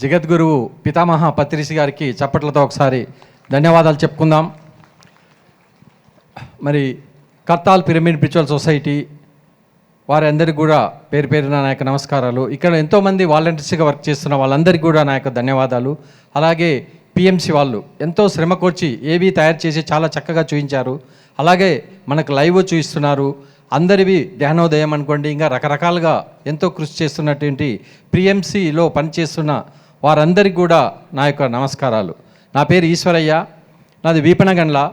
జగద్గురువు పితామహ పత్రిసి గారికి చప్పట్లతో ఒకసారి ధన్యవాదాలు చెప్పుకుందాం. మరి కర్తాల్ పిరమిడ్ స్పిరిచువల్ సొసైటీ వారందరికీ కూడా పేరు పేరున నా యొక్క నమస్కారాలు. ఇక్కడ ఎంతోమంది వాలంటీర్స్గా వర్క్ చేస్తున్న వాళ్ళందరికీ కూడా నా యొక్క ధన్యవాదాలు. అలాగే పిఎంసి వాళ్ళు ఎంతో శ్రమ కోర్చి ఏవి తయారు చేసి చాలా చక్కగా చూపించారు అలాగే మనకు లైవ్ చూపిస్తున్నారు అందరివి ధ్యానోదయం అనుకోండి ఇంకా రకరకాలుగా ఎంతో కృషి చేస్తున్నటువంటి పిఎంసిలో పనిచేస్తున్న వారందరికీ కూడా నా యొక్క నమస్కారాలు. నా పేరు ఈశ్వరయ్య నాది వీపనగండ్ల.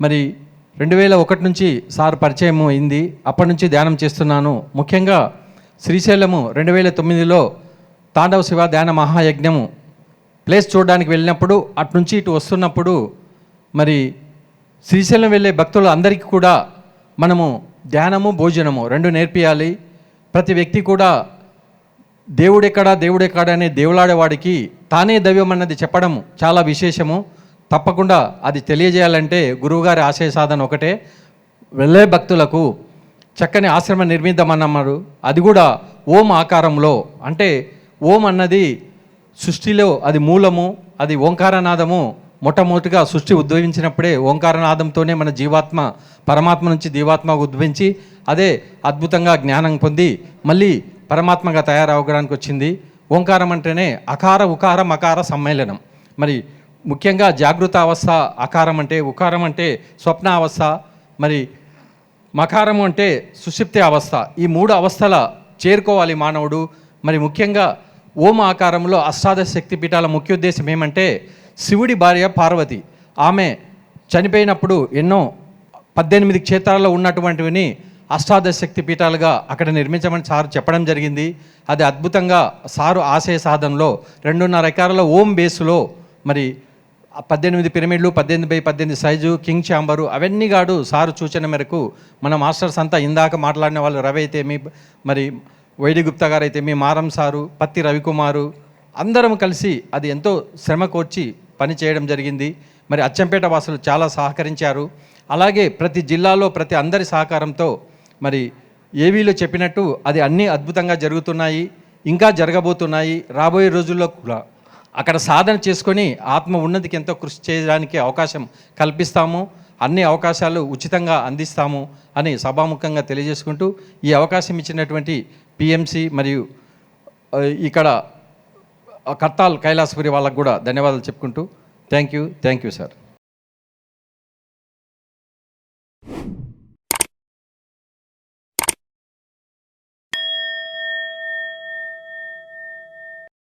మరి రెండు వేల ఒకటి నుంచి సార్ పరిచయం అయింది. అప్పటి నుంచి ధ్యానం చేస్తున్నాను. ముఖ్యంగా శ్రీశైలము రెండు వేల తొమ్మిదిలో తాండవ శివ ధ్యాన మహాయజ్ఞము ప్లేస్ చూడడానికి వెళ్ళినప్పుడు అటు నుంచి ఇటు వస్తున్నప్పుడు మరి శ్రీశైలం వెళ్ళే భక్తులు అందరికీ కూడా మనము ధ్యానము భోజనము రెండు నేర్పియాలి. ప్రతి వ్యక్తి కూడా దేవుడెక్కడా దేవుడెక్కడా అనే దేవులాడేవాడికి తానే దైవం అన్నది చెప్పడం చాలా విశేషము. తప్పకుండా అది తెలియజేయాలంటే గురువుగారి ఆశయ సాధన ఒకటే. వెళ్ళే భక్తులకు చక్కని ఆశ్రమం నిర్మిద్దామన్నారు అది కూడా ఓం ఆకారంలో. అంటే ఓం అన్నది సృష్టిలో అది మూలము అది ఓంకారనాదము. మొట్టమొదటిగా సృష్టి ఉద్భవించినప్పుడే ఓంకారనాదంతోనే మన జీవాత్మ పరమాత్మ నుంచి దీవాత్మ ఉద్భవించి అదే అద్భుతంగా జ్ఞానం పొంది మళ్ళీ పరమాత్మగా తయారవడానికి వచ్చింది. ఓంకారం అంటేనే అకార ఉకార మకార సమ్మేళనం. మరి ముఖ్యంగా జాగృత అవస్థ అకారం అంటే ఉకారం అంటే స్వప్న అవస్థ మరి మకారం అంటే సుషిప్తి అవస్థ. ఈ మూడు అవస్థల చేరుకోవాలి మానవుడు. మరి ముఖ్యంగా ఓం ఆకారంలో అష్టాదశ శక్తి పీఠాల ముఖ్య ఉద్దేశం ఏమంటే శివుడి భార్య పార్వతి. ఆమె చనిపోయినప్పుడు ఎన్నో పద్దెనిమిది క్షేత్రాల్లో ఉన్నటువంటివిని అష్టాదశ శక్తి పీఠాలుగా అక్కడ నిర్మించమని సారు చెప్పడం జరిగింది. అది అద్భుతంగా సారు ఆశయ సాధనలో రెండున్నర ఎకరాల ఓం బేసులో మరి పద్దెనిమిది పిరమిడ్లు పద్దెనిమిది బై పద్దెనిమిది సైజు కింగ్ ఛాంబరు అవన్నీ గాడు సారు సూచన మేరకు మన మాస్టర్స్ అంతా ఇందాక మాట్లాడిన వాళ్ళు రవి అయితే మీ మరి వైడి గుప్తా గారు అయితే మీ మారం సారు పత్తి రవికుమారు అందరం కలిసి అది ఎంతో శ్రమ కోర్చి పని చేయడం జరిగింది. మరి అచ్చంపేట వాసులు చాలా సహకరించారు. అలాగే ప్రతి జిల్లాలో ప్రతి అందరి సహకారంతో మరి ఏవీలో చెప్పినట్టు అది అన్నీ అద్భుతంగా జరుగుతున్నాయి ఇంకా జరగబోతున్నాయి రాబోయే రోజుల్లో కూడా. అక్కడ సాధన చేసుకొని ఆత్మ ఉన్నతికి ఎంతో కృషి చేయడానికి అవకాశం కల్పిస్తాము అన్ని అవకాశాలు ఉచితంగా అందిస్తాము అని సభాముఖంగా తెలియజేసుకుంటూ ఈ అవకాశం ఇచ్చినటువంటి పిఎంసి మరియు ఇక్కడ కర్తాల్ కైలాసపురి వాళ్ళకు కూడా ధన్యవాదాలు చెప్పుకుంటూ thank you thank you sir.